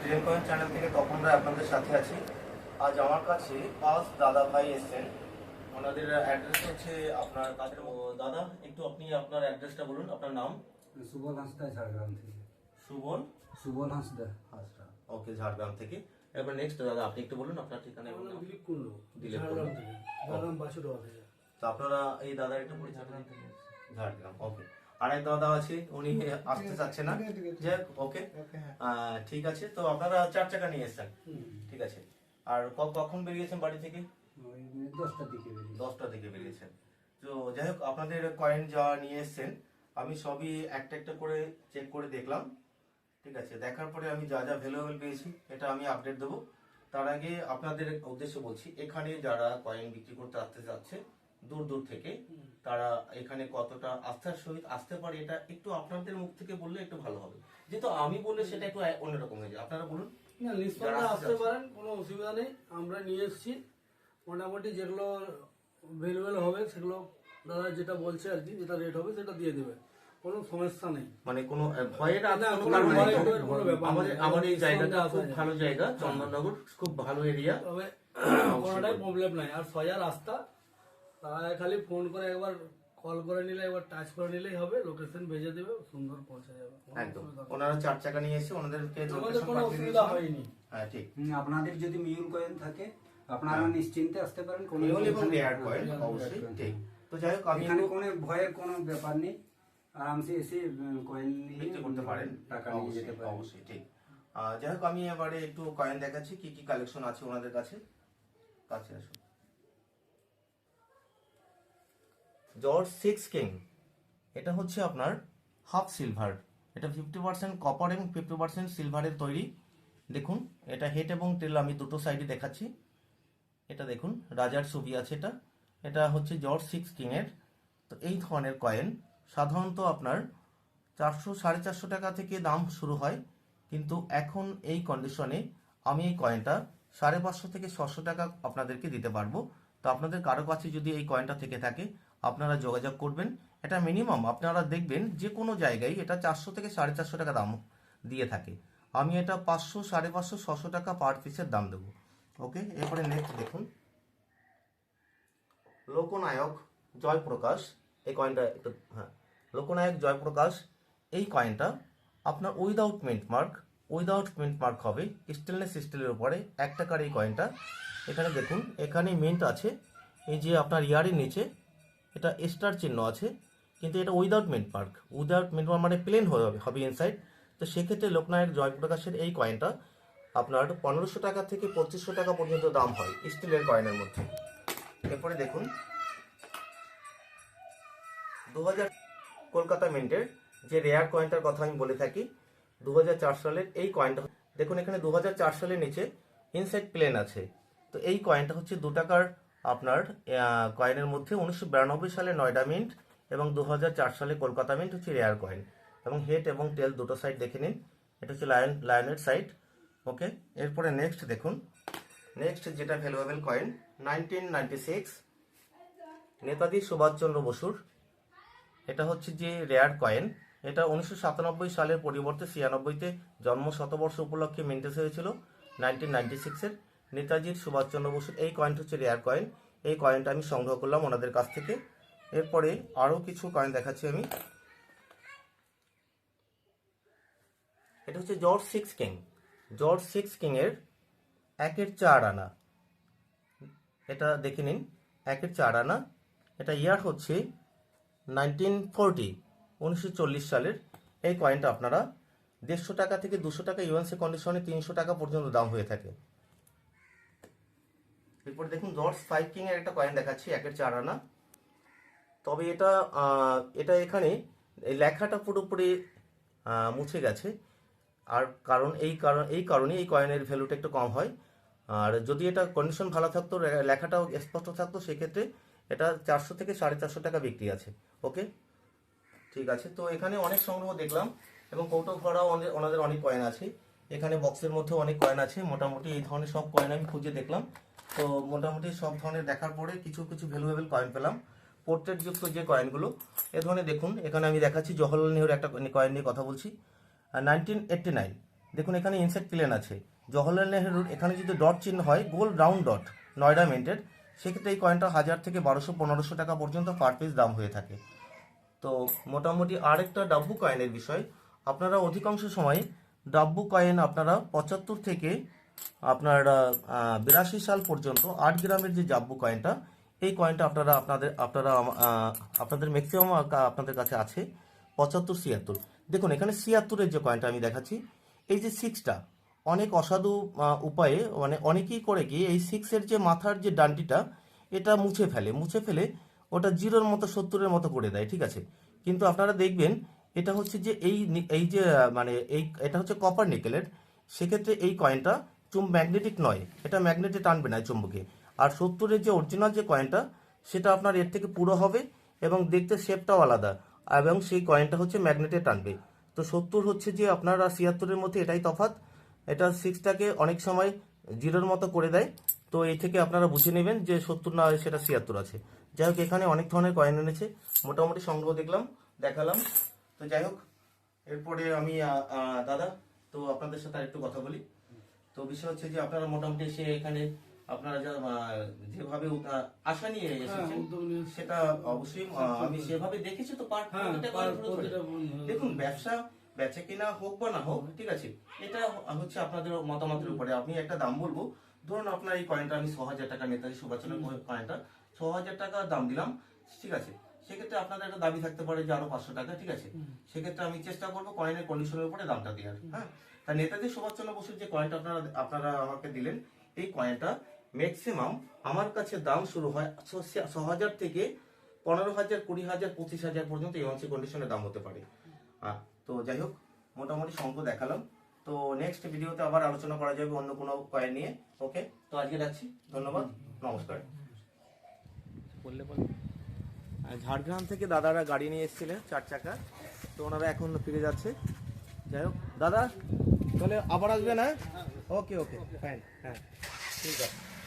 Train coin channel থেকে তখন রায় আপনাদের সাথে আছি। আজ আমার কাছে পাঁচ দাদা ভাই এসেছেন। ওনাদের অ্যাড্রেস হচ্ছে আপনার কাছের দাদা একটু আপনি আপনার অ্যাড্রেসটা বলুন আপনার নাম? সুবল হাঁসদা ঝাড়গ্রাম থেকে। সুবল? সুবল হাঁসদা হাঁসদা ওকে ঝাড়গ্রাম থেকে। এবার নেক্সট দাদা আপনি একটু বলুন আপনার ঠিকানা এবং নাম। দিলীপ কুন্ডু দিলীপ ঝাড়গ্রাম কুন্ডু। ঝাড়গ্রাম বাসুডোয়া থেকে। তো আপনারা এই দাদার একটু পরিচয়। ঝাড়গ্রাম ওকে। আর এক দাদা আছে উনি আসতে চাচ্ছে না। যে ওকে। ঠিক আছে তো আপনারা চার চাকা নিয়ে এসেছেন। ঠিক আছে। আর কখন বেরিয়েছেন বাড়ি থেকে? দশটার দিকে বেরিয়ে দশটা থেকে বেরিয়েছেন। তো যাই হোক আপনাদের কয়েন যা নিয়ে এসেছেন আমি সবই একটা একটা করে চেক করে দেখলাম। ঠিক আছে দেখার পরে আমি যা যা ভ্যালুয়েবল পেয়েছি এটা আমি আপডেট দেবো। তার আগে আপনাদের উদ্দেশ্যে বলছি এখানে যারা কয়েন বিক্রি করতে আসতে যাচ্ছে দূর দূর থেকে। তারা এখানে কতটা আস্থার সহিত আসতে পারে এটা একটু আপনাদের মুখ থেকে বললে একটু ভালো হবে। যেহেতু আমি বললে সেটা একটু অন্যরকম হয়ে যায় আপনারা বলুন। না নিঃসন্দেহে আসতে পারেন কোনো অসুবিধা নেই। আমরা নিয়ে এসেছি। মোটামুটি যেগুলো ভ্যালুয়েবল হবে সেগুলো দাদা যেটা বলছে আর কি যেটা রেট হবে সেটা দিয়ে দেবে। কোনো সমস্যা নেই। মানে কোনো ভয়ের আমাদের আমার এই জায়গাটা খুব ভালো জায়গা চন্দননগর খুব ভালো এরিয়া তবে কোনোটাই প্রবলেম নাই। আর সোজা রাস্তা তারা খালি ফোন করে একবার কল করে নিলে একবার টাচ করে নিলেই হবে লোকেশন ভেজে দেবে সুন্দর পৌঁছে যাবে। একদম। ওনারা চার চাকা নিয়ে এসে ওনাদেরকে আমাদের কোনো পাঠিয়ে অসুবিধা হয়নি। হ্যাঁ ঠিক। আপনাদের যদি মিউল কয়েন থাকে আপনারা নিশ্চিন্তে আসতে পারেন কোনো মিউল এবং রেয়ার কয়েন হ্যাঁ, অবশ্যই ঠিক। তো যাই হোক আমি এখানে কোনো ভয়ের কোনো ব্যাপার নেই। আরামসে এসে কয়েন নিয়ে করতে পারেন। টাকা নিয়ে যেতে পারেন। অবশ্যই ঠিক। যাই হোক আমি এবারে একটু কয়েন দেখাচ্ছি কি কি কালেকশন আছে ওনাদের কাছে? কাছে আসুন। জর্জ সিক্স কিং, এটা হচ্ছে আপনার হাফ সিলভার। এটা ফিফটি পার্সেন্ট কপার এবং ফিফটি পার্সেন্ট সিলভারের তৈরি। দেখুন, এটা হেড এবং টেল আমি দুটো সাইডে দেখাচ্ছি। এটা দেখুন, রাজার ছবি আছে এটা। এটা হচ্ছে জর্জ সিক্স কিংয়ের তো এই ধরনের কয়েন সাধারণত আপনার চারশো, সাড়ে চারশো টাকা থেকে দাম শুরু হয়। কিন্তু এখন এই কন্ডিশনে আমি এই কয়েনটা সাড়ে পাঁচশো থেকে ছশো টাকা আপনাদেরকে দিতে পারব। তো আপনাদের কারও কাছে যদি এই কয়েনটা থেকে থাকে আপনারা যোগাযোগ করবেন। এটা মিনিমাম আপনারা দেখবেন যে কোনো জায়গায় এটা চারশো থেকে সাড়ে চারশো টাকা দাম দিয়ে থাকে। আমি এটা পাঁচশো, সাড়ে পাঁচশো, ছশো টাকা পার পিসের দাম দেবো। ওকে এরপরে নেক্সট দেখুন। লোকনায়ক জয়প্রকাশ, এই কয়েনটা একটু হ্যাঁ। লোকনায়ক জয়প্রকাশ, এই কয়েনটা আপনার without mint mark without mint mark হবে। স্টেনলেস স্টিলের উপরে এক টাকার এই কয়েনটা এখানে দেখুন, এখানে মিন্ট আছে। এই যে আপনার ইয়ারের নিচে এটা স্টার চিহ্ন আছে, কিন্তু এটা without mint mark without mint mark মানে প্লেন হবে হবে ইনসাইড তো সেক্ষেত্রে লোকনায়ক জয়প্রকাশের এই কয়েনটা আপনার পনেরোশো টাকা থেকে পঁচিশশো টাকা পর্যন্ত দাম হয় স্টিলের কয়েনের মধ্যে। এরপরে দেখুন দু হাজার কলকাতা মিন্টের যে রেয়ার কয়েনটার কথা আমি বলে থাকি দু হাজার চার সালের এই কয়েনটা দেখুন, এখানে দু হাজার চার সালের নিচে ইনসাইড প্লেন আছে। তো এই কয়েনটা হচ্ছে দু টাকার আপনার কয়েনের মধ্যে উনিশশো বিরানব্বই সালে নয়ডা মিন্ট এবং দু হাজার চার সালে কলকাতা মিন্ট হচ্ছে রেয়ার কয়েন এবং হেড এবং টেল দুটো সাইড দেখে নিন। এটা হচ্ছে লায়ন লায়নের সাইড ওকে এরপরে নেক্সট দেখুন। নেক্সট যেটা valuable coin nineteen Netaji Subhash Chandra বসুর। এটা হচ্ছে যে রেয়ার কয়েন এটা উনিশশো সাতানব্বই সালের পরিবর্তে ছিয়ানব্বইতে জন্ম শতবর্ষ উপলক্ষে মেনটেস হয়েছিল নাইনটিন নাইনটি সিক্সের নেতাজির সুভাষচন্দ্র বসুর এই কয়েনটা হচ্ছে রেয়ার কয়েন এই কয়েনটা আমি সংগ্রহ করলাম ওনাদের কাছ থেকে। এরপরে আরও কিছু কয়েন দেখাচ্ছি আমি। এটা হচ্ছে George six king. George six কিংয়ের একের চার আনা। এটা দেখে নিন, একের চার আনা। এটা ইয়ার হচ্ছে নাইনটিন ফোরটি উনিশশো চল্লিশ সালের। এই কয়েনটা আপনারা দেড়শো টাকা থেকে দুশো টাকা ইউএনসি কন্ডিশনে তিনশো টাকা পর্যন্ত দাম হয়ে থাকে। এরপর দেখুন জর্জ ফাইভ কিং এর একটা কয়েন দেখাচ্ছি, একের চার আনা। তবে এটা এটা এখানে লেখাটা পুরোপুরি মুছে গেছে। আর কারণ এই কারণ, এই কারণে এই কয়েনের ভ্যালুটা একটু কম হয়। আর যদি এটা কন্ডিশন ভালো থাকতো লেখাটাও স্পষ্ট থাকতো, সেক্ষেত্রে এটা চারশো থেকে সাড়ে চারশো টাকা বিক্রি আছে। ওকে? ঠিক আছে। তো এখানে অনেক সংগ্রহ দেখলাম এবং কৌটো ভরাও ওনাদের অনেক কয়েন আছে। এখানে বক্সের মধ্যে অনেক কয়েন আছে। মোটামুটি এই ধরনের সব কয়েন আমি খুঁজে দেখলাম। তো মোটামুটি সব ধরনের দেখার পরে কিছু কিছু ভ্যালুয়েবল কয়েন পেলাম। পোর্ট্রেটযুক্ত যে কয়েনগুলো এ ধরনের দেখুন, এখানে আমি দেখাচ্ছি জওহরলাল নেহরুর একটা কয়েন নিয়ে কথা বলছি। নাইনটিন এইটটি নাইন দেখুন এখানে ইনসেক্ট প্লেন আছে। জওহরলাল নেহরুর এখানে যদি ডট চিহ্ন হয় গোল রাউন্ড ডট নয়ডা মেন্টেড সেক্ষেত্রে এই কয়েনটা হাজার থেকে বারোশো, পনেরোশো টাকা পর্যন্ত পার পিস দাম হয়ে থাকে। তো মোটামুটি আরেকটা ডাব্বু কয়েনের বিষয়, আপনারা অধিকাংশ সময় ডাব্বু কয়েন আপনারা পঁচাত্তর থেকে আপনার বিরাশি সাল পর্যন্ত আট গ্রামের যে ডাব্বু কয়েনটা এই কয়েনটা আপনারা, আপনাদের আপনারা আপনাদের ম্যাক্সিমাম আপনাদের কাছে আছে পঁচাত্তর, ছিয়াত্তর। দেখুন, এখানে ছিয়াত্তরের যে কয়েনটা আমি দেখাচ্ছি, এই যে সিক্সটা অনেক অসাধু উপায়ে মানে অনেকেই করে কি, এই সিক্সের যে মাথার যে ডান্ডিটা এটা মুছে ফেলে মুছে ফেলে ওটা জিরোর মতো, সত্তরের মতো করে দেয়, ঠিক আছে? কিন্তু আপনারা দেখবেন, এটা হচ্ছে যে এই এই যে মানে এই, এটা হচ্ছে কপার নিকেলের সেক্ষেত্রে এই কয়েনটা চুম ম্যাগনেটিক নয়, এটা ম্যাগনেটে টানবে না চুম্বকে। আর সত্তরের যে অরিজিনাল যে কয়েনটা সেটা আপনার এর থেকে পুরো হবে এবং দেখতে শেপটাও আলাদা। এবং সেই কয়েনটা হচ্ছে ম্যাগনেটে টানবে। তো সত্তর হচ্ছে যে আপনার আর ছিয়াত্তরের মধ্যে এটাই তফাৎ। এটা সিক্সটাকে অনেক সময় জিরোর মতো করে দেয়। তো এই থেকে আপনারা বুঝে নেবেন যে সত্তর না সেটা ছিয়াত্তর আছে। যাই হোক, এখানে অনেক ধরনের কয়েন এনেছে। মোটামুটি সংগ্রহ দেখলাম, দেখালাম। তো যাই হোক, এরপরে আমি দাদা, তো আপনাদের সাথে আরেকটু কথা বলি। তো বিষয় হচ্ছে যে আপনারা মোটামুটি সে এখানে আপনারা যা যেভাবে আশা নিয়ে হ্যাঁ এসেছেন সেটা অবশ্যই আমি সেভাবে দেখেছি তো পার্ট হ্যাঁ দেখুন ব্যবসা বেচে কিনা হোক বা না হোক ঠিক আছে এটা হচ্ছে আপনাদের মতামতের উপরে। আপনি একটা দাম বলব ধরুন আপনার এই কয়েনটা আমি ছ হাজার টাকা নেতাজি সুভাষচন্দ্র কয়েনটা ছ হাজার টাকা দাম দিলাম ঠিক আছে সেক্ষেত্রে আপনাদের একটা দাবি থাকতে পারে যে আরও পাঁচশো টাকা ঠিক আছে? সেক্ষেত্রে আমি চেষ্টা করব কয়েনের কন্ডিশনের উপরে দামটা দেওয়ার হ্যাঁ? তা নেতাজি সুভাষচন্দ্র বসুর যে কয়েনটা আপনারা আপনারা আমাকে দিলেন এই কয়েনটা ম্যাক্সিমাম আমার কাছে দাম শুরু হয় ছ হাজার থেকে পনেরো হাজার কুড়ি হাজার পঁচিশ হাজার পর্যন্ত এমনসি কন্ডিশনের দাম হতে পারে। তো যাই হোক মোটামুটি সংখ্য দেখালাম। তো নেক্সট ভিডিওতে আবার আলোচনা করা যাবে অন্য কোনো কয়েন নিয়ে ওকে তো আজকে রাখছি ধন্যবাদ নমস্কার। বললে বল। ঝাড়গ্রাম থেকে দাদারা গাড়ি নিয়ে এসেছিলেন চার চাকা। তো ওনারা এখন ফিরে যাচ্ছে। যাই হোক দাদা তাহলে আবার আসবে না ওকে ওকে ফাইন হ্যাঁ। ঠিক আছে।